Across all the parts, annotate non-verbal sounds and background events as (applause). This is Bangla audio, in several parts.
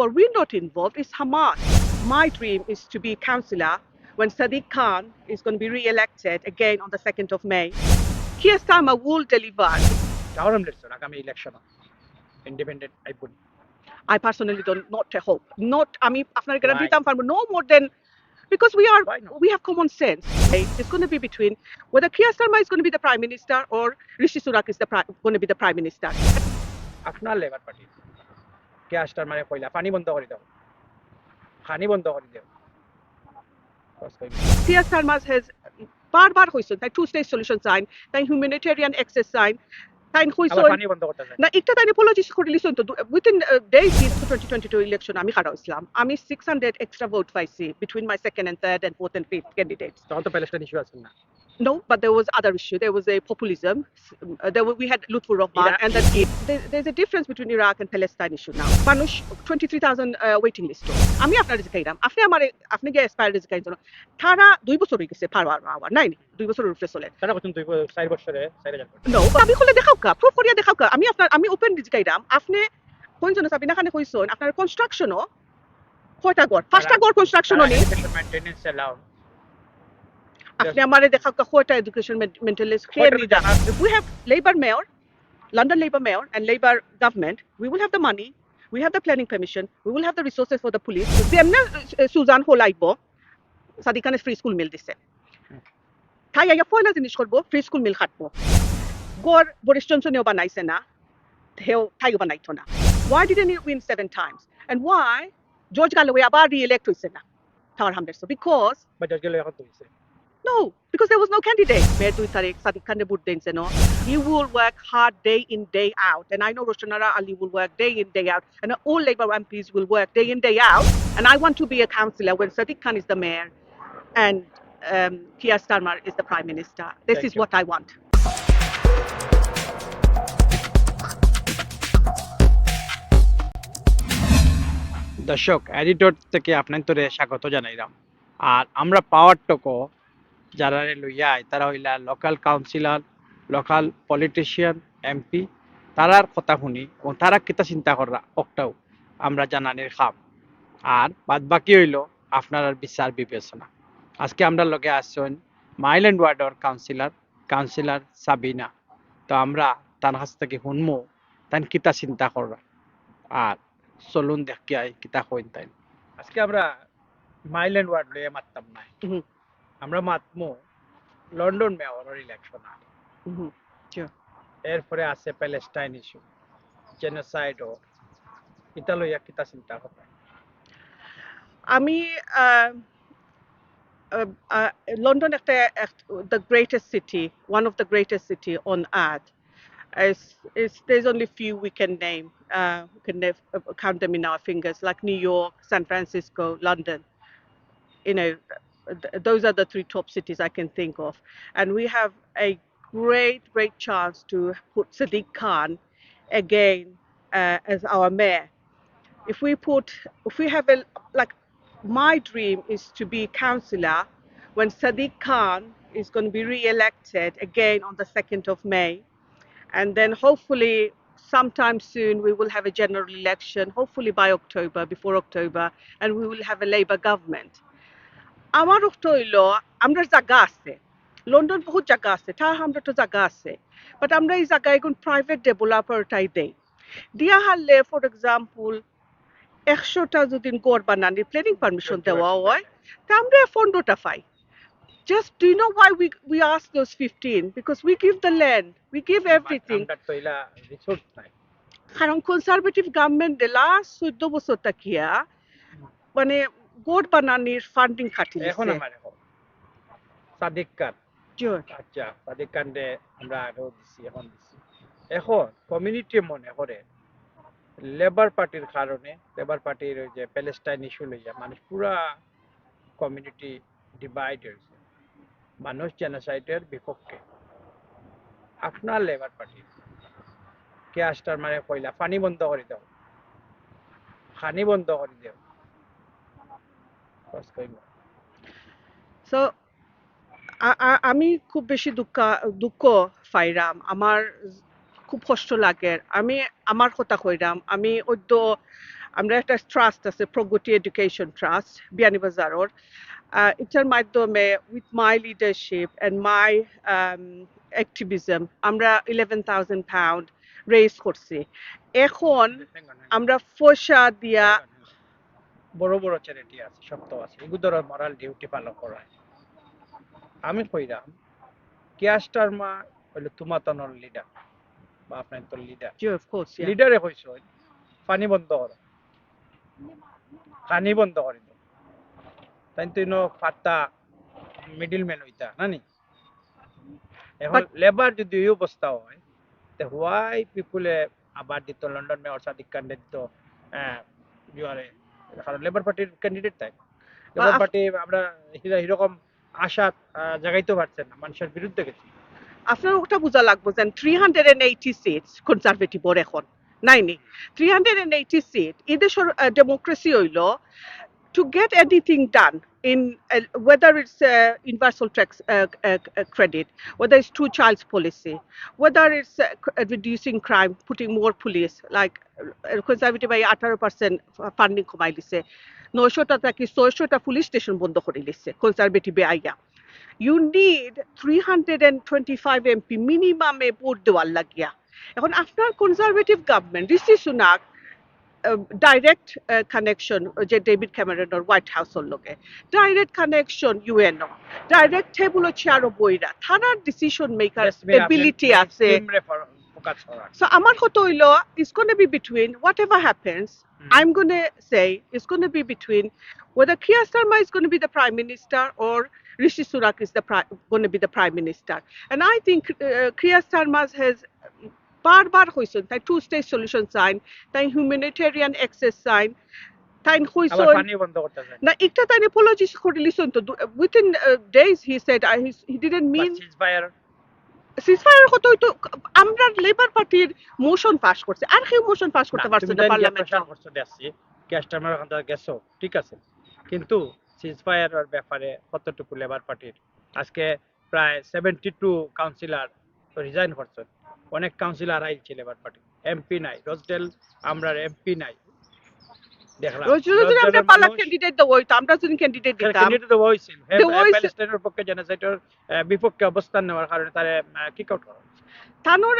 What we're not involved is Hamas. My dream is to be councillor when Sadiq Khan is going to be re-elected again on the 2nd of May. Keir Starmer will deliver. Independent, I put. I personally don't not hope. Not I mean after Granditam Farmer, no more than because we are we have common sense. It's going to be between whether Kia Sharma is going to be the prime minister or Rishi Sunak is the going to be the prime minister. After Labour Party. কে আস্টার মানে কইলা, পানি বন্ধ করে দাও। পানি বন্ধ করে দাও। Keir Starmer has বারবার হয়েছে তাই টু স্টেজ সলিউশন সাইন তাই হিউম্যানিটেরিয়ান অ্যাক্সেস সাইন তাই আবার হয়েছে পানি বন্ধ করতে চাই না একটা তাই apologies করে লিসন তো উইথিন ডেজ ইন 2022 ইলেকশন আমি খারাপ ইসলাম আমি 600 এক্সট্রা ভোট পাইছি between my second and third and fourth and fifth candidates তখন তো প্যালেস্টাইন ইস্যু আছে না No, but there was other issue. There was a populism. Uh, there were, we had Lutfur Rahman, Iraq- and that there, there's a difference between Iraq and Palestine issue now. মানুষ 23,000 uh, waiting list. আমি আপনার জিকাইলাম আপনি আমার আপনি গিয়ে এক্সপায়ার জিকাই জন্য তারা দুই বছর হয়ে গেছে পারবার পাওয়ার নাই দুই বছরের উপরে চলে তারা কত দুই চার বছরে। নো আমি খুলে দেখাও কা প্রুফ করিয়া দেখাও কা আমি আপনার আমি ওপেন জিকাইলাম আপনি কোনজন সাবিনা খানে কইছেন আপনার কনস্ট্রাকশনও কয়টা গড়। পাঁচটা গড় কনস্ট্রাকশনও নেই আপনি আমারে দেখাও কা কয়টা এডুকেশন মেন্টালিস্ট যান জানা- If we have Labour Mayor, London Labour Mayor, and Labour government, we will have the money, we have the planning permission, we will have the resources for the police. যেমনে সুজান হলাইব সাদিক খানে ফ্রি স্কুল মিল দিছে তাই আইয়া পয়লা জিনিস করব ফ্রি স্কুল মিল খাটবো Boris Johnson na, na. Why didn't he win seven times? And why George Galloway abar re-elect to na? Because... But George Galloway No, because there was no candidate. Mayor Tui Tariq Sadiq Kandabud Denseno, he will work hard day in, day out. And I know Roshanara Ali will work day in, day out. And all Labour MPs will work day in, day out. And I want to be a councillor when Sadiq Khan is the mayor and um, Keir Starmer is the prime minister. This Thank is you. what I want. দর্শক এডিটর থেকে আপনার তোরে স্বাগত জানাইলাম। আর আমরা পাওয়ার টকো যারা লইয়া আয়, তারা হইলা local councillor local politician MP তারার কথা শুনি এবং তারা কিতা চিন্তা করা অকটাও আমরা জানানির খাম। আর বাদ বাকি হইল আপনার বিচার বিবেচনা। আজকে আমরা লগে আসছেন মাইল্যান্ড ওয়ার্ডর কাউন্সিলর কাউন্সিলর সাবিনা। তো আমরা তার কাছ থেকে শুনব তান কিতা চিন্তা করা আর চলুন দেখি আই কিতা কইন তাই আজকে আমরা মাইল্যান্ড ওয়ার্ড লইয়া মারতাম না. আমরা মাতমু লন্ডন মেয়রের ইলেকশন Mhm. এরপরে আছে প্যালেস্টাইন ইস্যু জেনোসাইড ও ইতা লইয়া কিতা চিন্তা করবা আমি uh, uh, London একটা এক- the greatest city, one of the greatest city on earth. It's, it's, there's only few we can name. Uh, we can uh, count them in our fingers, like New York, San Francisco, London. You know, th- those are the three top cities I can think of. And we have a great, great chance to put Sadiq Khan again uh, as our mayor. If we put, if we have a, like my dream is to be councillor when Sadiq Khan is going to be re-elected again on the 2nd of May. And then hopefully sometime soon we will have a general election, hopefully by October, before October, and we will have a Labour government. আমার অর্থ হইল আমরা জায়গা আছে লন্ডন বহুত জায়গা আছে তার আমরা তো জায়গা আছে বাট আমরা এই জায়গায় এখন প্রাইভেট ডেভেলপারটাই দেই দিয়া হারলে ফর এক্সাম্পল একশোটা যদি গড় বানানির প্ল্যানিং পারমিশন দেওয়া হয় তা আমরা পনেরোটা পাই Just do you know why we we ask those 15? Because we give the land, we give everything. কারণ কনজারভেটিভ গভর্নমেন্ট লাস্ট চোদ্দ বছর তাকিয়া মানে গোট বানানির ফান্ডিং খাটি এখন আমার সাদিক খান আচ্ছা সাদিক আমরা আগেও দিছি এখন দিছি এখন কমিউনিটি মনে করে লেবার পার্টির কারণে লেবার পার্টির ওই যে প্যালেস্টাইন ইস্যু লইয়া মানুষ পুরা কমিউনিটি ডিভাইড হয়েছে মানুষ জেনোসাইডের বিপক্ষে। আপনার লেবার পার্টি কে আস্টার মানে কইলা পানি বন্ধ করে দাও। পানি বন্ধ করে দাও। আমি খুব বেশি দুঃখ পাইরাম। আমার খুব কষ্ট লাগে। আমি আমার কথা কইরাম। আমি ওদ্য আমরা একটা ট্রাস্ট আছে প্রগতি এডুকেশন ট্রাস্ট বিয়ানীবাজারর এটার মাধ্যমে with my leadership and my activism আমরা ইলেভেন থাউজেন্ড পাউন্ড রেজ করছি। এখন আমরা পয়সা দিয়া বড় বড় চ্যারিটি আছে শক্ত আছে। এগুলোর মরাল ডিউটি পালন করা আমি কইরাম কিয়াস্টার মা হইল তুমাতনর লিডার বা আপনার তোর লিডার of course, yeah. লিডারে কইছ পানি বন্ধ কর। পানি বন্ধ করে তাই ফাত্তা হইতা নানি এখন লেবার যদি এই অবস্থা হয় তে হোয়াই পিপুলে আবার দিত লন্ডন দিত ইউআরে কারণ লেবার পার্টির ক্যান্ডিডেট তাই লেবার পার্টি আমরা এরকম আশা জাগাইতে পারছেন না মানুষের বিরুদ্ধে গেছে আপনার ওটা বোঝা লাগবো যে three hundred and eighty seats কনজারভেটিভর এখন নাই নি three hundred and eighty seat এই দেশের ডেমোক্রেসি হইল to get anything done in uh, whether it's uh, universal tax uh, uh, uh, credit, whether it's two child's policy, whether it's uh, c- uh, reducing crime, putting more police, like uh, conservative by 18% funding কমাই দিছে নয়শোটা থেকে ছয়শোটা পুলিশ স্টেশন বন্ধ করে দিছে কনজারভেটিভে আইয়া you need three hundred and twenty five MP মিনিমামে vote দেওয়ার লাগিয়া এখন আপনার কনজারভেটিভ গভর্নমেন্ট ঋষি সুনাক ডাইরেক্ট কানেকশন যে ডেভিড ক্যামেরনের হোয়াইট হাউসের লগে direct connection UNO direct table হচ্ছে আরো বইরা থানার decision maker Yes, ma'am, ability আপনি আছে scheme refer- focus করা। So আমার কথা হইলো it's going to be between whatever happens. Mm. I'm going to say it's going to be between whether Keir Starmer is going to be the prime minister or Rishi Sunak is the pri- going to be the prime minister. And I think uh, Keir Starmer has বারবার হইছেন তাই টু স্টেট সলিউশন চাইন তাই হিউম্যানিটেরিয়ান অ্যাক্সেস চাইন তাই আবার পানি বন্ধ করতে চায়। না একটা তাই apologies করে লিসন তো he said I, he didn't বা mean ceasefire সিজফায়ার কথা হইতো আমরা লেবার পার্টির মোশন পাস করছে আর কেউ মোশন পাস করতে পারছে না পার্লামেন্ট করছ কাস্টমার ওখান থেকে গেছো ঠিক আছে। কিন্তু সিজফায়ার ব্যাপারে কতটুকু লেবার পার্টির আজকে প্রায় সেভেন্টি টু কাউন্সিলর রিজাইন করছেন। অনেক কাউন্সিলর আইছে লেবার পার্টি। এমপি নাই রোজডেল আমরা এমপি নাই। দেখলাম। আমরা পালা ক্যান্ডিডেট দেবো হইতো আমরা যদি ক্যান্ডিডেট দিতাম। তো তো। প্যালেস্টাইনের পক্ষে জেনোসাইডের বিপক্ষে অবস্থান নেওয়ার কারণে তারে কিক আউট করা। তানোর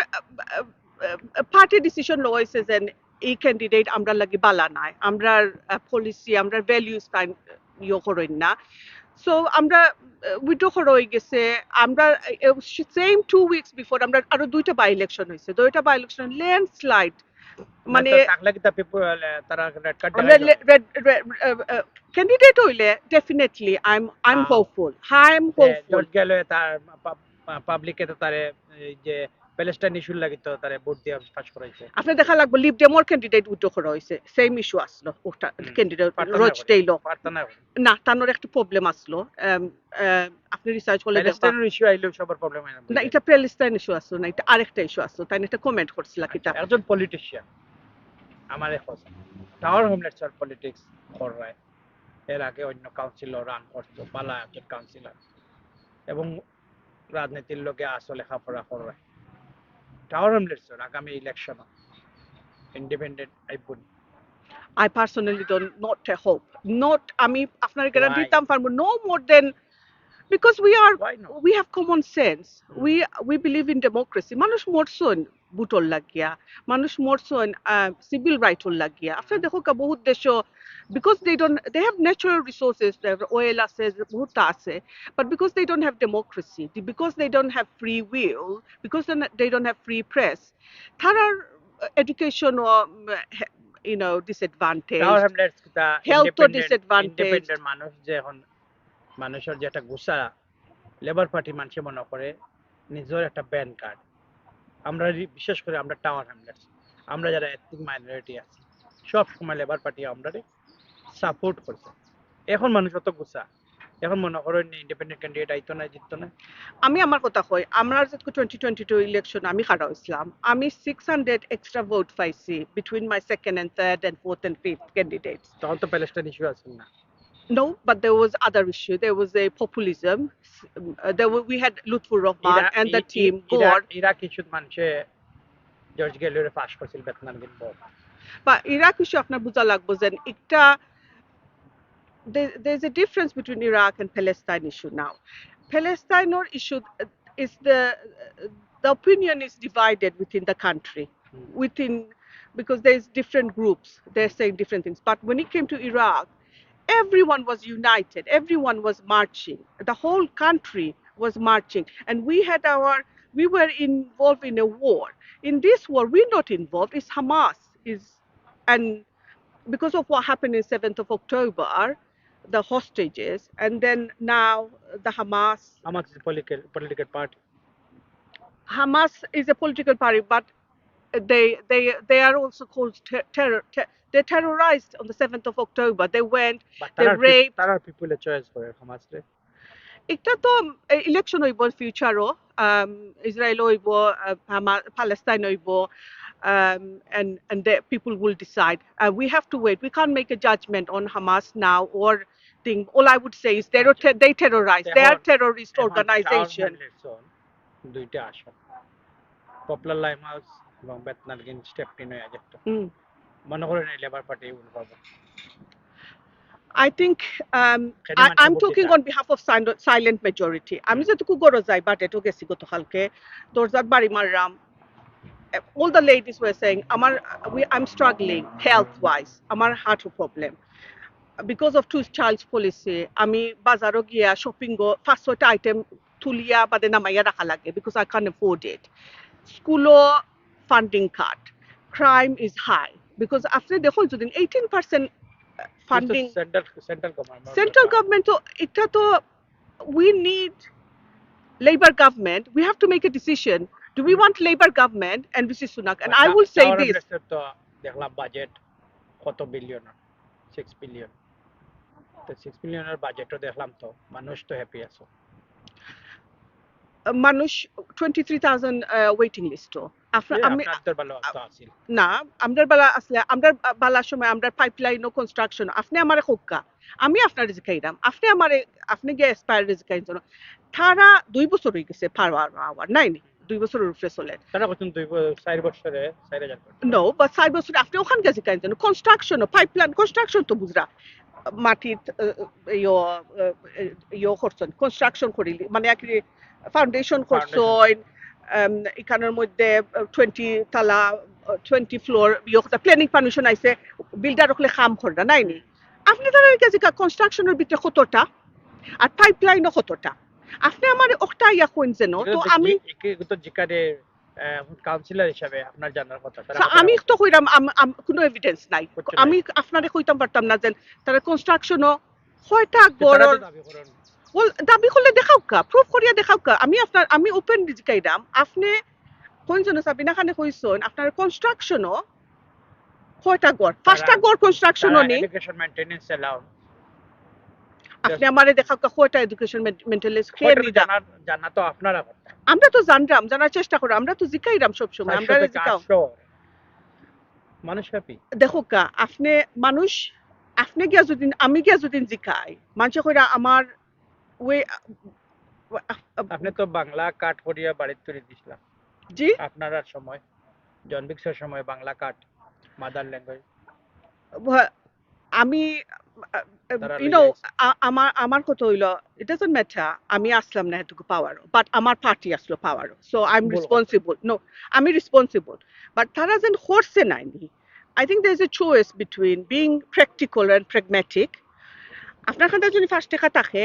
পার্টি ডিসিশন লো হয়েছে যে এই ক্যান্ডিডেট আমরা লাগি বালা নাই। আমরা পলিসি আমরা ভ্যালিউস ইয়ে করেন না। সো আমরা উইড্রো করে হয়ে গেছে। আমরা সেম টু উইকস বিফোর আমরা আরও দুইটা বাই ইলেকশন হয়েছে দুইটা বাই ইলেকশন ল্যান্ডস্লাইড মানে ক্যান্ডিডেট হইলে definitely I am I am. Hopeful I am hopeful গেলে তার পাবলিকে তো তারে যে প্যালেস্টাইন ইস্যুর লাগি তো তারে ভোট দিয়ে পাস করাইছে। আপনি দেখা লাগবে লিভ ডেমোর ক্যান্ডিডেট উইড্রো করা হয়েছে সেম ইস্যু আসলো ওটা ক্যান্ডিডেট রোজ। টেইলো না তানোর একটা প্রবলেম আসলো। আপনি রিসার্চ করলে দেখবা। প্যালেস্টাইনের ইস্যু আইলেও সবার প্রবলেম হয় না এটা প্যালেস্টাইন ইস্যু আসলো না এটা আরেকটা ইস্যু আসলো। তাই একটা কমেন্ট করছিল আচ্ছা, একজন পলিটিশিয়ান আমার এখন টাওয়ার হোমলেটস আর পলিটিক্স করায়। এর আগে অন্য কাউন্সিলর রান করতো পালা একজন কাউন্সিলর এবং রাজনীতির লোকে আসলে লেখাপড়া করায়। টাওয়ার হোমলেটস আগামী ইলেকশন ইন্ডিপেন্ডেন্ট আইবুন I personally don't not a hope. Not I আপনার গ্যারান্টি Why? দিতাম no more than because we are we have common sense. We we believe in democracy. মানুষ মরছন বুটর লাগ গিয়া মানুষ মরছেন সিভিল হল লাগ গিয়া আপনি দেখো কা বহুত দেশ because they don't they have natural resources oil আছে বহুত আছে but because they don't have democracy because they don't have free will because they don't have free press তারার education you know disadvantage health তো ডিসঅ্যাডভান্টেজ মানুষ যে এখন মানুষের যে একটা গুসা লেবার পার্টি মানুষে মনে করে নিজের একটা ব্যান কার্ড আমরা বিশেষ করে আমরা টাওয়ার হ্যামলেটস আমরা যারা এথনিক মাইনরিটি আছি সব সময় লেবার পার্টি আমরা সাপোর্ট করছে এখন মানুষ অত গুসা এখন মনে করেন ইন্ডিপেন্ডেন্ট ক্যান্ডিডেট আইতো না জিততো না। আমি আমার কথা কই আমরা যে টোয়েন্টি টোয়েন্টি টু ইলেকশন আমি খাড়া হয়েছিলাম আমি সিক্স হান্ড্রেড এক্সট্রা ভোট পাইছি between my second and third and fourth and fifth candidates তখন তো প্যালেস্টাইন ইস্যু আছে না। No, but there was other issue. There was a populism. S- Uh, there were, we had Lutfur Rahman Ira- and the E- team. E- Ira- God, Ira কিছু মানুষে জর্জ গেলিওরে পাস করছিল বেতনার গিনব বা ইরাক ইস্যু আপনার বোঝা লাগবো যে একটা there, there's a difference between Iraq and Palestine issue now. Palestine or issue uh, is the the opinion is divided within the country, Hmm. within because there's different groups. They're saying different things. But when it came to Iraq, everyone was united. Everyone was marching. The whole country was marching, and we had our we were involved in a war. In this war, we're not involved. It's Hamas is and because of what happened in 7th of October, the hostages, and then now the Hamas. Hamas is a political political party. Hamas is a political party, but they they they are also called ter- terror. Ter- they terrorized on the 7th of October. They went. But They তারা raped- তারা people a choice করে হামাস রে একটা তো ইলেকশন হইব ফিউচারও ইসরায়েল হইব প্যালেস্টাইন হইব um, and and the people will decide. Uh, we have to wait. We can't make a judgment on Hamas now or thing. All I would say is they are they terrorize. They are এখন- terrorist এখন organization. Charles Mandelson দুইটা আসন পপুলার লাইম হাউস এবং বেতনালগিন স্টেপটিন হয়ে যেত Mm. মনে করেন এই লেবার পার্টি পাবো I think um, I, I'm talking on behalf of silent, silent majority. আমি যেটুকু গরো যাই বাট এটো গেছি গতকালকে দরজার বাড়ি মাররাম all the ladies were saying আমার we, I'm struggling health wise আমার heart problem because of two child's policy আমি বাজারও গিয়া শপিং গো ফার্স্ট ছয়টা আইটেম তুলিয়া বাদে নামাইয়া রাখা লাগে because I can't afford it স্কুলও funding cut crime is high because আপনি দেখুন যদি 18 percent funding central central government central government তো এটা তো we need labor government we have to make a decision do we want labor government and Rishi Sunak and I will say this তো দেখলাম বাজেট কত বিলিয়ন সিক্স বিলিয়ন তো সিক্স বিলিয়নের বাজেটও দেখলাম তো মানুষ তো হ্যাপি আছে মানুষ 23000 ওয়েটিং লিস্ট না আমরার বেলা আসলে আমরার বেলার সময় পাইপলাইন ও কনস্ট্রাকশন আপনি আমারে হোক্কা আমি আপনার জিকাইরাম আপনি আমারে আপনি গিয়ে এক্সপায়ার জন্য। তারা দুই বছর হয়ে গেছে পাওয়ার আওয়ার নাই নি? দুই বছরের উপরে চলে। তারা কত দুই চার বছরে চার হাজার কোটি। No, চার বছর আপনি ওখানে গেছে কেন জানো কনস্ট্রাকশন পাইপলাইন কনস্ট্রাকশন তো বুঝরা। মাটিত ইয়ো ইয়ো করছেন কনস্ট্রাকশন করিলি মানে ফাউন্ডেশন করছেন এখানের মধ্যে টোয়েন্টি তালা টোয়েন্টি ফ্লোর ইয়ে প্ল্যানিং পারমিশন আইছে বিল্ডার ওখানে খাম করনা নাই নি? আপনি তারা গেছে কনস্ট্রাকশনের ভিতরে কতটা আর পাইপলাইনও কতটা? আপনি আমার ওটা ইয়া কোন যেন তো আমি কাউন্সিলর হিসাবে আপনার জানার কথা আমি তো কইরাম কোনো এভিডেন্স নাই। আমি আপনারে কইতাম পারতাম না যে তারা কনস্ট্রাকশনও কয়টা গড়র ওল দাবি করলে দেখাও কা প্রুফ করিয়া দেখাও কা আমি আপনার আমি ওপেন জিকাইরাম আপনি কোনজন সাবিনা খানে কইছেন আপনার কনস্ট্রাকশনও কয়টা গড় পাঁচটা গড় কনস্ট্রাকশনও নেই এডুকেশন মেইনটেনেন্স অ্যালাউন্স আপনি আমারে দেখাও কা কয়টা এডুকেশন মেন্টালিস্ট খেয়ে জানার জানা তো আপনারা আমরা তো জানরাম জানার চেষ্টা করি আমরা তো জিকাইরাম সবসময় আমরা চারশো জিকাও। মানুষ হ্যাপি দেখো কা আপনি মানুষ আপনি গিয়া যদি আমি গিয়া যদি জিকাই মানুষ কইরা আমার ওয়ে আপনি তো বাংলা কাট করিয়া বাড়িতে তুলে দিছিলাম। জি? আপনার আর সময় জনবিক্সের সময় বাংলা কাট মাদার ল্যাঙ্গুয়েজ আমি তারা ইউ নো আমার আমার কথা হইল ইট ডাজন্ট ম্যাটার আমি আসলাম না এটুকু পাওয়ার বাট আমার পার্টি আসলো power so I am. Responsible no আমি রেসপন্সিবল বাট তারা যেন হরছে নাইনি I think there is a choice between being practical and pragmatic আপনার কাছে যদি ফার্স্ট টেকা থাকে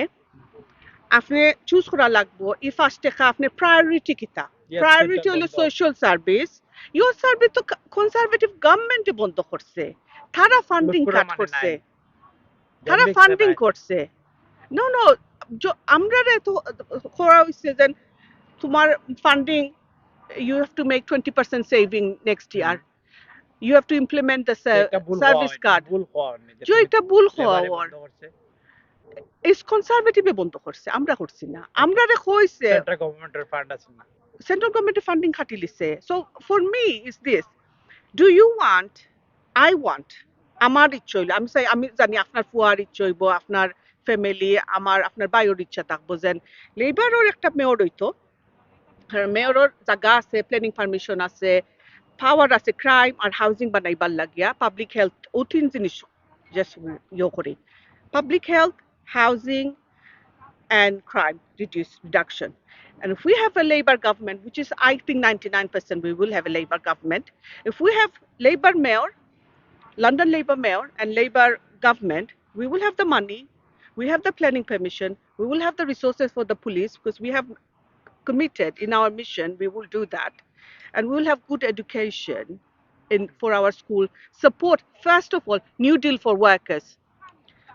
আপনি চুজ করা লাগবো এই ফার্স্ট টেকা আপনি প্রায়োরিটি কিতা? প্রায়োরিটি হলো সোশ্যাল সার্ভিস ইউর সার্ভিস তো কনজারভেটিভ গভর্নমেন্টে বন্ধ করছে। তারা ফান্ডিং কাট করছে। তারা ফান্ডিং করছে। নো নো আমরা রে তো করা হয়েছে যে তোমার funding you have to make twenty percent saving next year you have to implement the service card যে এটা ভুল হওয়া। ইস কনসারভেটিভে বন্ধ করছে আমরা করছি না। আমরা রে কইছে সেন্ট্রাল গভর্নমেন্টের ফান্ড আছে না। সেন্ট্রাল গভর্নমেন্টের ফান্ডিং খাটি লিছে so for me is this do you want I want আমার ইচ্ছা হইল আমি চাই আমি জানি আপনার ফুয়ার ইচ্ছা হইব আপনার ফ্যামিলি আমার আপনার বায়োর ইচ্ছা থাকব। যেন লেবারও একটা মেয়র হইতো। মেয়রের জায়গা আছে প্ল্যানিং পারমিশন আছে পাওয়ার আছে ক্রাইম আর হাউজিং বানাইবার লাগিয়া পাবলিক হেলথ ও জিনিস জাস্ট ইয়ে করি। Public health housing, and crime reduce, reduction. And if we have a labor government, which is I think 99% we will have a labor government, if we have labor mayor, London labor mayor and labor government, we will have the money, we have the planning permission, we will have the resources for the police because we have committed in our mission, we will do that. And we will have good education in for our school. Support, first of all, New Deal for workers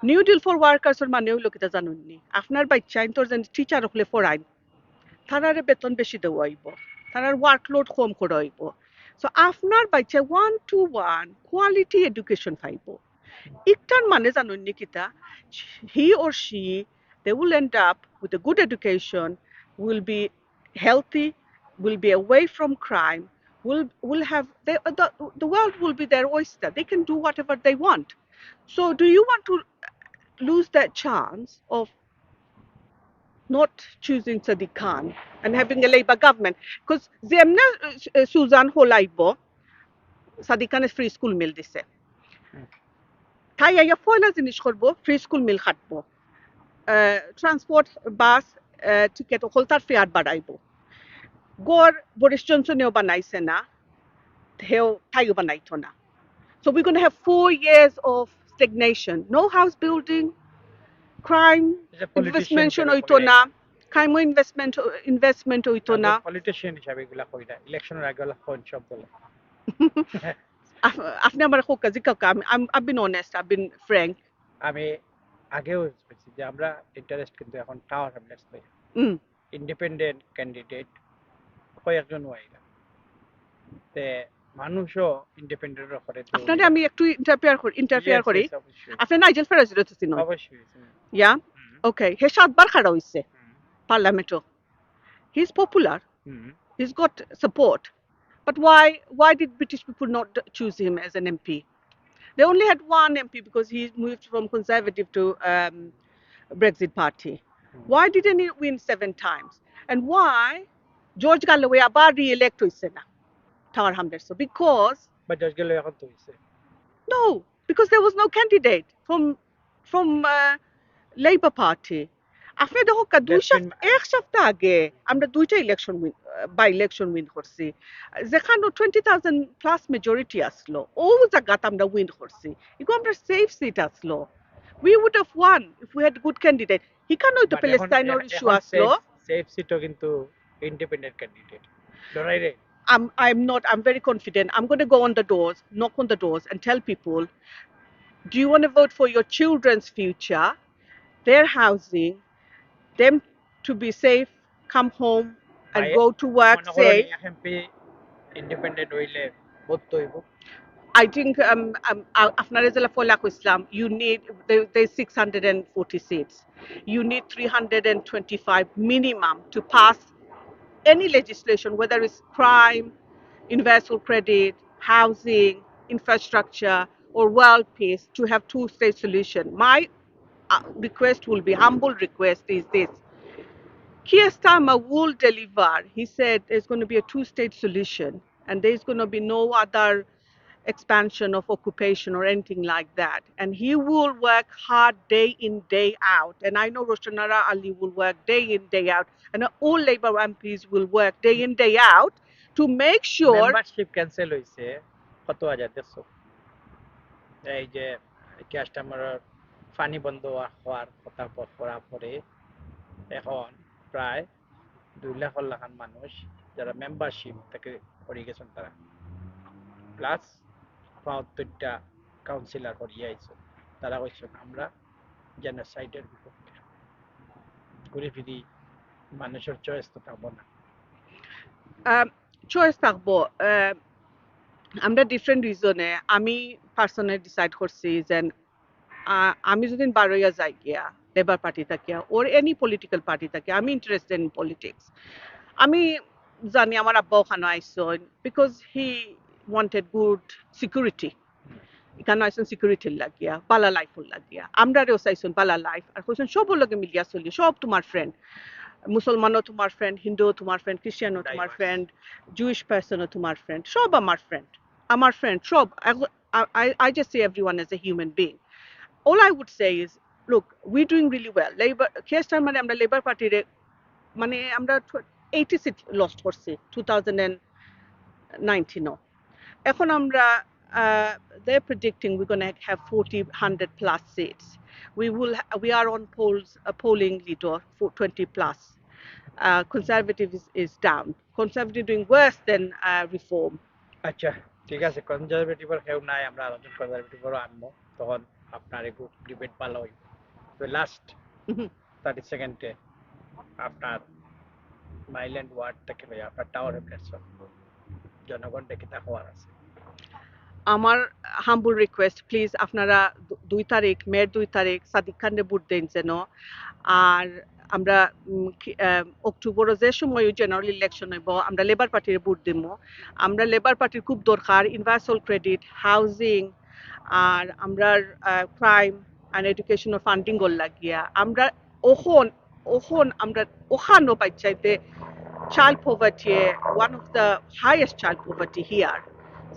New Deal for ওয়ার্কার্সের মানে হইল কিতা জানুননি আপনার বাচ্চা তোর যেন টিচার হলে পড়াইন তারারে বেতন বেশি দেওয়া হইব তারার ওয়ার্কলোড কম করা হইব সো আপনার বাচ্চা one to one quality education পাইব ইকটার মানে জানুননি কিতা he or she they will end up with a good education will be healthy will be away from crime will will have they, the, the world will be their oyster they can do whatever they want so do you want to lose that chance of not choosing Sadiq Khan and having a Labour government? Because Zemna uh, Susan Holaibo, Sadiq Khan free school mill দিছে তাই আইয়া পয়লা জিনিস করবো ফ্রি স্কুল মিল খাটবো ট্রান্সপোর্ট বাস টিকেট অকল তার ফেয়ার বাড়াইবো গড় বরিস জনসনেও বানাইছে না হেও তাইও বানাইতো না So we're going to have four years of stagnation. No house building, crime, investment হইতো না, crime investment investment হইতো না। পলিটিশিয়ান হিসাবে এগুলা (laughs) কই না ইলেকশনের আগে ওলা কোন সব বলে আপ- আপনি আমার হোক কাজী কাকা আমি I'm- I've been honest, I've been frank. আমি আগেও বলছি যে আমরা ইন্টারেস্ট কিন্তু এখন টাওয়ার হ্যামলেটস লই Mm. ইন্ডিপেন্ডেন্ট ক্যান্ডিডেট কয়েকজন ওয়াইলা তে মানুষও ইন্ডিপেন্ডেন্টের করে তো আপনারে আমি একটু ইন্টারফেয়ার করি ইন্টারফেয়ার Yes, করি yes, অবশ্যই আপনি নাইজেল ফেরাজের তো চিনো অবশ্যই হুম, ইয়া হুম, ওকে হে সাতবার খাড়া হইছে হুম, পার্লামেন্টও he is popular hmm. he's got support. But why why did British people not choose him as an MP? They only had one MP because he moved from Conservative to um, Brexit Party. Why didn't he win seven times? And why George Galloway abar re-elect হইছে না Tower Hamlet? So because বা জজ গেলে এখন তো হইছে no, because there was no candidate from from uh, Labour Party. আপনি দেখো কা দুই That's সপ্তাহ been- এক সপ্তাহ আগে আমরা দুইটা election win by election win করছি যেখানে টোয়েন্টি থাউজেন্ড প্লাস মেজরিটি আসলো ও জায়গাতে আমরা উইন করছি এগুলো আমরা সেফ সিট আসলো we would have won if we had good candidate এখানে হয়তো But প্যালেস্টাইনের এখন- ইস্যু এখন আসলো safe- safe seat ও কিন্তু ইন্ডিপেন্ডেন্ট ক্যান্ডিডেট লড়াই রে I'm I'm not I'm very confident. I'm going to go on the doors, knock on the doors, and tell people, do you want to vote for your children's future, their housing, them to be safe, come home and I- go to work মনে করো safe? এমপি ইন্ডিপেন্ডেন্ট হইলে বহুত তো হইব I think um, um, uh, আপনারা জেলা Falak Islam, you need there, there's 640 seats. You need 325 minimum to pass any legislation, whether it's crime, universal credit, housing, infrastructure, or world peace, to have two-state solution. My uh, request will be humble request is this. Keir Starmer will deliver. He said there's going to be a two-state solution, and there's going to be no other expansion of occupation or anything like that. And he will work hard day in, day out. And I know Roshanara Ali will work day in, day out. And all Labour MPs will work day in, day out to make sure. Membership cancel হইছে কত হাজার দেখছো এই যে গ্যাসটা আমার পানি বন্ধ হওয়া- হওয়ার কথা প- করা পরে এখন প্রায় দুই লাখ লাখান মানুষ যারা মেম্বারশিপ তাকে করে গেছেন তারা প্লাস বাহাত্তরটা কাউন্সিলর করিয়ে আইছে। তারা কইছেন আমরা জেনোসাইডের বিপক্ষে। ঘুরে ফিরি মানুষের চয়েস তো থাকব না। চয়েস থাকব। আমরা ডিফারেন্ট রিজনে আমি পার্সোনালি ডিসাইড করছি যে আমি যদি বারোয়া যাই গিয়া লেবার পার্টি থাকিয়া ওর এনি পলিটিক্যাল পার্টি থাকে আমি ইন্টারেস্টেড ইন পলিটিক্স আমি জানি আমার আব্বা ওখানে আইসন because he wanted good security এখানে আইসন সিকিউরিটির লাগিয়া বালা লাইফর লাগিয়া আমরা রেও চাইছুন বালা লাইফ আর কইছেন সবর লগে মিলিয়া চলি সব তোমার ফ্রেন্ড মুসলমানও তোমার ফ্রেন্ড হিন্দুও তোমার ফ্রেন্ড খ্রিস্টানও তোমার Diverse. ফ্রেন্ড জুইশ পার্সনও তোমার ফ্রেন্ড সব আমার ফ্রেন্ড আমার ফ্রেন্ড সব I, I just see everyone as a human being. All I would say is, look, we're doing really well. Labor, castor মানে আমরা লেবার পার্টির মানে আমরা এইটি সিট লস্ট করছি টু থাউজেন্ড অ্যান্ড নাইনটিনও এখন আমরা uh, they're predicting we're going to have 40 100 plus seats we will ha- we are on polls a polling leader for 20 plus uh, conservative is, is down conservative doing worse than uh, reform আচ্ছা ঠিক আছে কনজারভেটিভর কেউ নাই আমরা আলোচনা কনজারভেটিভরও আনবো তখন আপনার একটু ডিবেট ভালো হইব তো লাস্ট Mhm. থার্টি সেকেন্ডে আপনার মাইল্যান্ড ওয়ার্ড থেকে লইয়া আপনার টাওয়ার রিপ্লেসন জনগণ ডেকে হওয়ার আছে। আমার হাম্বল রিকোয়েস্ট প্লিজ আপনারা দুই তারিখ মের দুই তারিখ সাদিক খানের ভোট দেন যেন। আর আমরা উম, কি- আহ, অক্টোবরে যে সময় জেনারেল ইলেকশন হইব আমরা লেবার পার্টির ভোট দিব আমরা লেবার পার্টির খুব দরকার ইনভার্সাল ক্রেডিট হাউজিং আর আমরা ক্রাইম অ্যান্ড এডুকেশনাল ফান্ডিং লাগিয়া। আমরা ওখন ওখন আমরা ওখানো পাইচাইতে child poverty one of the highest child poverty here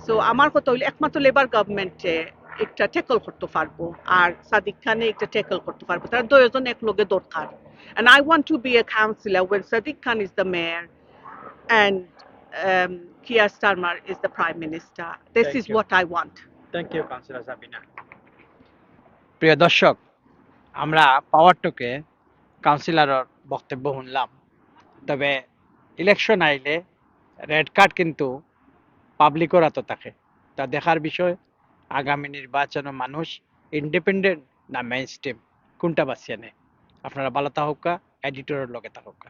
so আমার কথা হইলে একমাত্র লেবার গভর্নমেন্টে একটা ট্যাকল করতে পারব আর সাদিক খানে একটা ট্যাকল করতে পারব তারা দুজন এক লগে দরকার and I want to be a councillor when Sadiq Khan is the mayor and um, Keir Starmer is the prime minister. This Thank is you. what I want. Thank you councillor Sabina প্রিয় দর্শক আমরা পাওয়ার টুকে কাউন্সিলরের বক্তব্য শুনলাম তবে ইলেকশন আইলে রেড কার্ড কিন্তু পাবলিকও হাতে থাকে। তা দেখার বিষয়, আগামী নির্বাচনে মানুষ ইন্ডিপেন্ডেন্ট না মেইন স্ট্রিম কোনটা বাঁচিয়ে নেয়? আপনারা ভালো থাকুকা এডিটরের লগে থাকুকা।